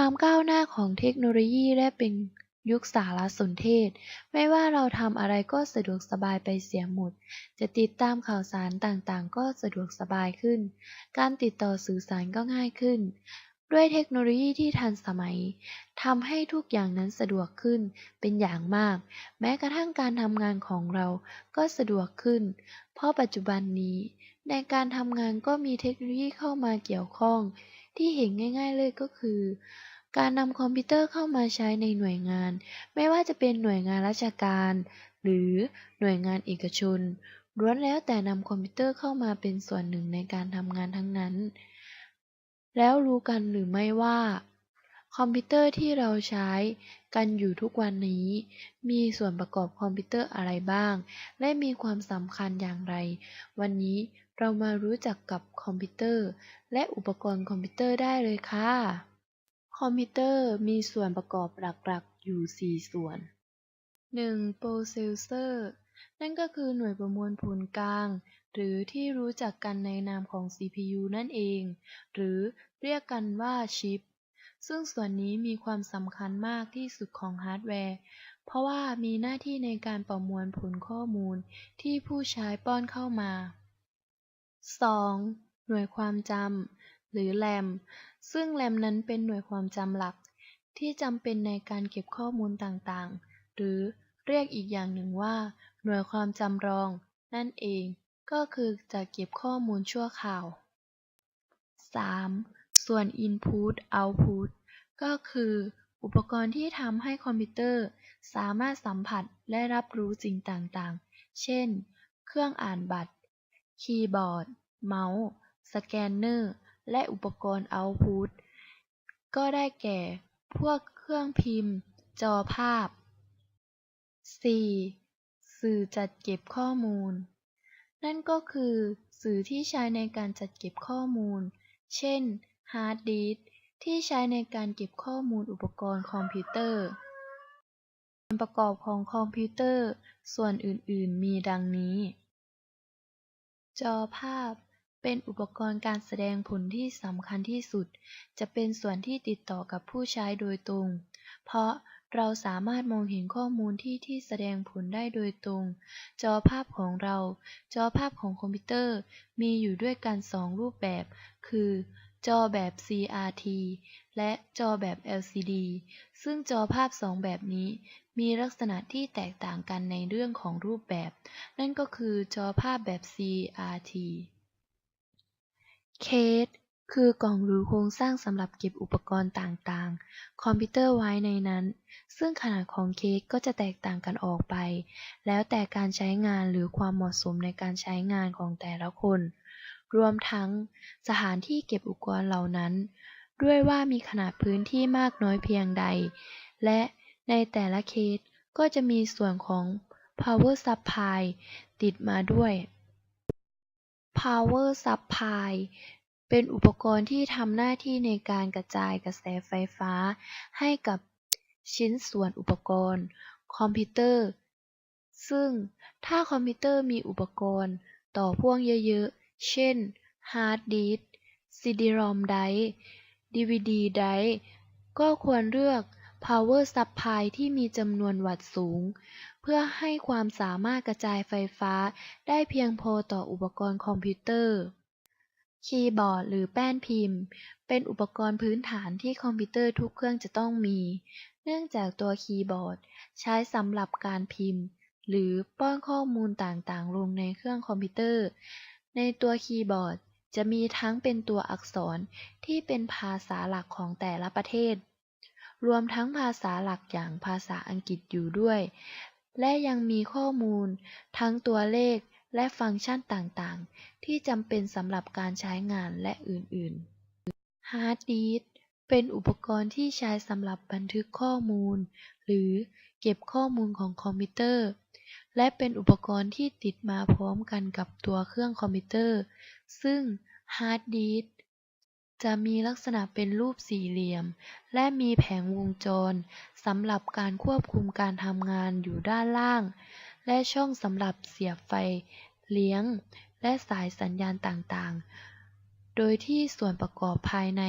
ความก้าวหน้าของเทคโนโลยีและเป็นยุคสารสนเทศ ไม่ว่าเราทำอะไรก็สะดวกสบายไปเสียหมด จะติดตามข่าวสารต่างๆ ก็สะดวกสบายขึ้น การติดต่อสื่อสารก็ง่ายขึ้น ด้วยเทคโนโลยีที่ทันสมัยทำให้ทุกอย่างนั้นสะดวกขึ้นเป็นอย่างมาก แม้กระทั่งการทำงานของเราก็สะดวกขึ้น เพราะปัจจุบันนี้ ในการทำงานก็มีเทคโนโลยีเข้ามาเกี่ยวข้อง ที่เห็นง่าย ๆเลยก็คือ การนำคอมพิวเตอร์เข้ามาใช้ในหน่วยงาน ไม่ว่าจะเป็นหน่วยงานราชการ หรือหน่วยงานเอกชนล้วนแล้วแต่นำคอมพิวเตอร์เข้ามาเป็นส่วนหนึ่งในการทำงานทั้งนั้น แล้วรู้กันหรือไม่ว่า คอมพิวเตอร์ที่เราใช้กันอยู่ทุกวันนี้ มีส่วนประกอบคอมพิวเตอร์อะไรบ้าง และมีความสำคัญอย่างไร วันนี้ เรามารู้จักกับคอมพิวเตอร์ และอุปกรณ์คอมพิวเตอร์ได้เลยค่ะ คอมพิวเตอร์มีส่วนประกอบหลักๆ อยู่ 4 ส่วน 1. โปรเซสเซอร์ นั่นก็คือหน่วยประมวลผลกลาง หรือที่รู้จักกันในนามของ CPU นั่นเอง หรือเรียกกันว่าชิป ซึ่งส่วนนี้มีความสำคัญมากที่สุดของฮาร์ดแวร์ เพราะว่ามีหน้าที่ในการประมวลผลข้อมูลที่ผู้ใช้ป้อนเข้ามา 2. หน่วยความจำหรือแรมซึ่งแรมนั้นเป็นหน่วยความจำหลัก ที่จำเป็นในการเก็บข้อมูลต่างๆ หรือเรียกอีกอย่างหนึ่งว่า หน่วยความจำรอง นั่นเอง ก็คือจะเก็บข้อมูลชั่วคราว 3. ส่วน Input Output ก็คือ อุปกรณ์ที่ทำให้คอมพิวเตอร์ สามารถสัมผัสและรับรู้สิ่งต่างๆ เช่น เครื่องอ่านบัตร คีย์บอร์ด เมาส์ สแกนเนอร์ และอุปกรณ์ Output ก็ได้แก่ พวกเครื่องพิมพ์ จอภาพ 4. สื่อจัดเก็บข้อมูล นั่นก็คือ สื่อที่ใช้ในการจัดเก็บข้อมูล เช่น ฮาร์ดดิสก์ที่ใช้ในการเก็บข้อมูลอุปกรณ์คอมพิวเตอร์ส่วนประกอบของคอมพิวเตอร์ ส่วนอื่น ๆ มีดังนี้ จอภาพ เป็นอุปกรณ์การแสดงผลที่สำคัญที่สุด จะเป็นส่วนที่ติดต่อกับผู้ใช้โดยตรง เพราะเราสามารถมองเห็นข้อมูลที่ที่แสดงผลได้โดยตรง จอภาพของเรา จอภาพของคอมพิวเตอร์ มีอยู่ด้วยกันสองรูปแบบ คือ จอแบบ CRT และจอแบบ LCD ซึ่งจอภาพสองแบบนี้มีลักษณะที่แตกต่างกันในเรื่องของรูปแบบ นั่นก็คือจอภาพแบบ CRT เคสคือกล่องหรือโครงสร้างสำหรับเก็บอุปกรณ์ต่างๆ คอมพิวเตอร์ไว้ในนั้น ซึ่งขนาดของเคสก็จะแตกต่างกันออกไป แล้วแต่การใช้งานหรือความเหมาะสมในการใช้งานของแต่ละคน รวมทั้งสถานที่เก็บอุปกรณ์เหล่านั้น ด้วยว่ามีขนาดพื้นที่มากน้อยเพียงใด และในแต่ละเคสก็จะมีส่วนของ power supply ติดมาด้วย power supply เป็นอุปกรณ์ที่ทำหน้าที่ในการกระจายกระแสไฟฟ้า ให้กับชิ้นส่วนอุปกรณ์ คอมพิวเตอร์ ซึ่งถ้าคอมพิวเตอร์มีอุปกรณ์ต่อพ่วงเยอะๆ เช่น ฮาร์ดดิสก์ CD-ROM ไดรฟ์ DVD ไดรฟ์ ก็ควรเลือก power supply ที่มีจำนวนวัตต์สูง เพื่อให้ความสามารถกระจายไฟฟ้าได้เพียงพอต่ออุปกรณ์คอมพิวเตอร์ คีย์บอร์ดหรือแป้นพิมพ์ เป็นอุปกรณ์พื้นฐานที่คอมพิวเตอร์ทุกเครื่องจะต้องมี เนื่องจากตัวคีย์บอร์ดใช้สำหรับการพิมพ์ หรือป้อนข้อมูลต่างๆ ลงในเครื่องคอมพิวเตอร์ ในตัวคีย์บอร์ดจะมีทั้งเป็นตัวอักษรที่เป็นภาษาหลักของแต่ละประเทศ รวมทั้งภาษาหลักอย่างภาษาอังกฤษอยู่ด้วย และยังมีข้อมูล ทั้งตัวเลขและฟังก์ชันต่างๆ ที่จำเป็นสำหรับการใช้งานและอื่นๆฮาร์ดดิสก์เป็นอุปกรณ์ที่ใช้สำหรับบันทึกข้อมูล หรือเก็บข้อมูลของคอมพิวเตอร์ และเป็นอุปกรณ์ที่ติดมาพร้อมกันกับตัวเครื่องคอมพิวเตอร์ ซึ่งฮาร์ดดิสก์จะมีลักษณะเป็นรูปสี่เหลี่ยม และมีแผงวงจรสำหรับการควบคุมการทำงานอยู่ด้านล่าง และช่องสำหรับเสียบไฟเลี้ยง และสายสัญญาณต่างๆ โดยที่ส่วนประกอบภายใน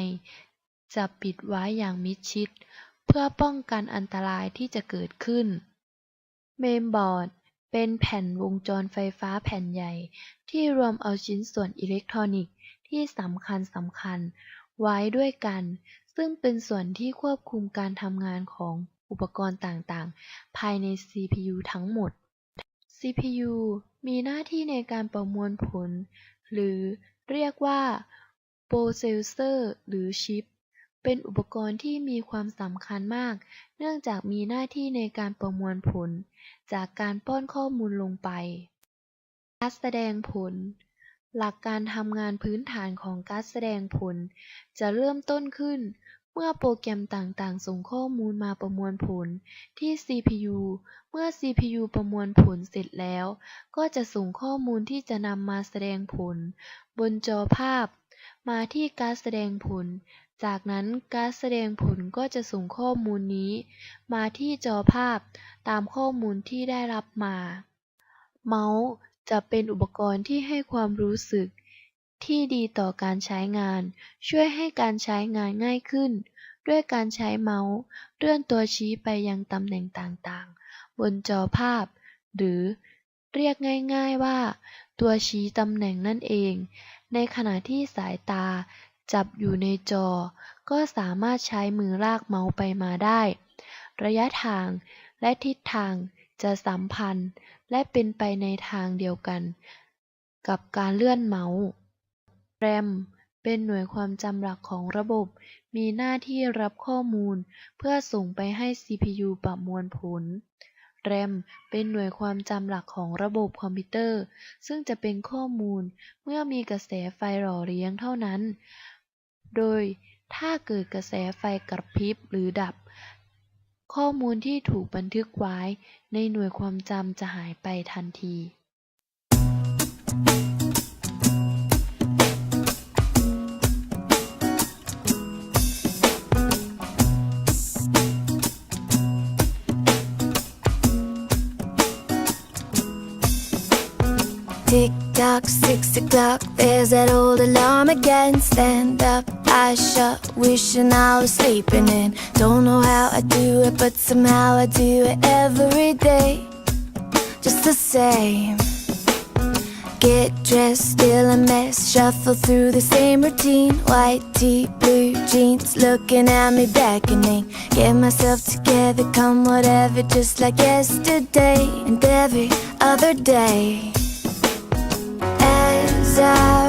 จะปิดไว้อย่างมิดชิด เพื่อป้องกันอันตรายที่จะเกิดขึ้น เมนบอร์ด เป็นแผ่นวงจรไฟฟ้าแผ่นใหญ่ ที่รวมเอาชิ้นส่วนอิเล็กทรอนิกส์ที่สำคัญสำคัญไว้ด้วยกัน ซึ่งเป็นส่วนที่ควบคุมการทำงานของอุปกรณ์ต่างๆ ภายใน CPU ทั้งหมด CPU มีหน้าที่ในการประมวลผล หรือเรียกว่าโปรเซสเซอร์หรือชิป เป็นอุปกรณ์ที่มีความสำคัญมาก เนื่องจากมีหน้าที่ในการประมวลผล จากการป้อนข้อมูลลงไป การแสดงผล หลักการทำงานพื้นฐานของการแสดงผล จะเริ่มต้นขึ้น เมื่อโปรแกรมต่างๆ ส่งข้อมูลมาประมวลผลที่ CPU เมื่อ CPU ประมวลผลเสร็จแล้ว ก็จะส่งข้อมูลที่จะนำมาแสดงผล บนจอภาพ มาที่การแสดงผล จากนั้นการแสดงผลก็จะส่งข้อมูลนี้ มาที่จอภาพตามข้อมูลที่ได้รับมา เมาส์จะเป็นอุปกรณ์ที่ให้ความรู้สึก ที่ดีต่อการใช้งาน ช่วยให้การใช้งานง่ายขึ้น ด้วยการใช้เมาส์เลื่อนตัวชี้ไปยังตำแหน่งต่างๆ บนจอภาพ หรือเรียกง่าย ๆว่า ตัวชี้ตำแหน่งนั่นเอง ในขณะที่สายตา จับอยู่ในจอ ก็สามารถใช้มือลากเมาส์ไปมาได้ ระยะทางและทิศทางจะสัมพันธ์ และเป็นไปในทางเดียวกัน กับการเลื่อนเมาส์แรมเป็นหน่วยความจำหลักของระบบ มีหน้าที่รับข้อมูล เพื่อส่งไปให้ CPU ประมวลผล แรมเป็นหน่วยความจำหลักของระบบคอมพิวเตอร์ ซึ่งจะเป็นข้อมูลเมื่อมีกระแสไฟหล่อเลี้ยงเท่านั้น โดยถ้าเกิดกระแสไฟกระพริบหรือดับ ข้อมูลที่ถูกบันทึกไว้ ในหน่วยความจำจะหายไปทันที Tick tock, six o'clock, there's that old alarm again. Stand up, eyes shut, wishing I was sleeping in. Don't know how I do it, but somehow I do it every day. Just the same. Get dressed, still a mess, shuffle through the same routine. White tee, blue jeans, looking at me beckoning. Get myself together, come whatever, just like yesterday and every other day. As I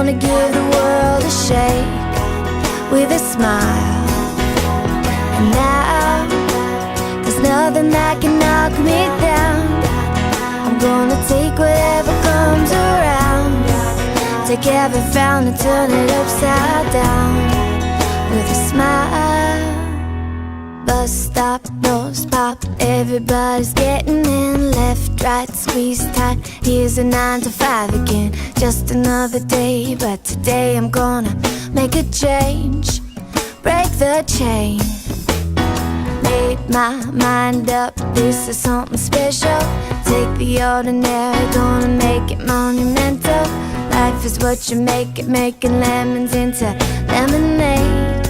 gonna give the world a shake with a smile. And now there's nothing that can knock me down. I'm gonna take whatever comes around. Take every frown and turn it upside down with a smile. Bus stop, nose pop, everybody's getting in. Left, right, squeeze tight. Here's a nine to five again. Just another day, but today I'm gonna make a change. Break the chain made my mind up. This is something special. Take the ordinary, gonna make it monumental. Life is what you make it, making lemons into lemonade.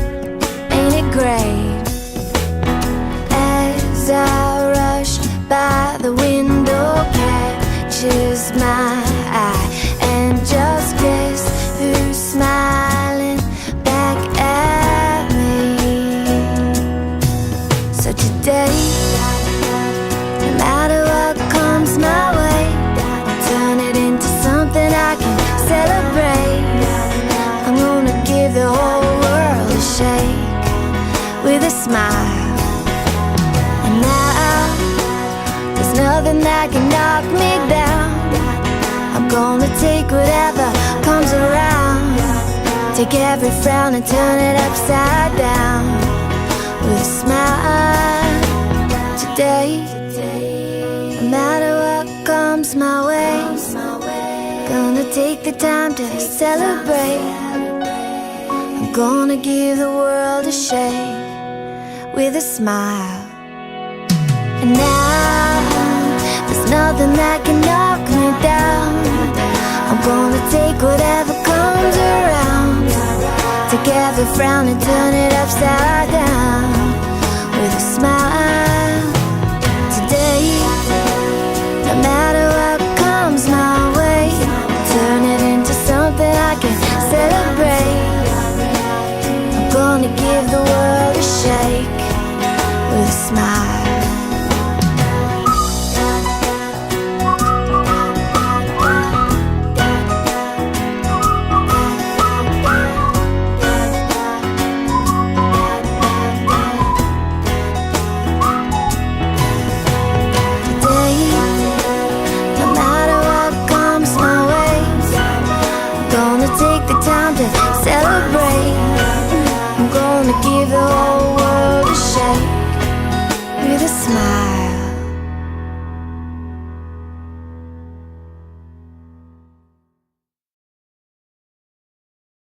Ain't it great? I rush by the window, catches my eye, and just guess who's smiling back at me. So today, no matter what comes my way, I'll turn it into something I can celebrate. I'm gonna give the whole world a shake with a smile. Nothing that can knock me down. I'm gonna take whatever comes around. Take every frown and turn it upside down with a smile today. No matter what comes my way, gonna take the time to celebrate. I'm gonna give the world a shake with a smile. And now nothing that can knock me down. I'm gonna take whatever comes around. Together, frown and turn it upside down with a smile. Today, no matter what comes my way, turn it into something I can celebrate. I'm gonna give the world a shake with a smile. Celebrate. I'm gonna give the whole world a shake with a smile.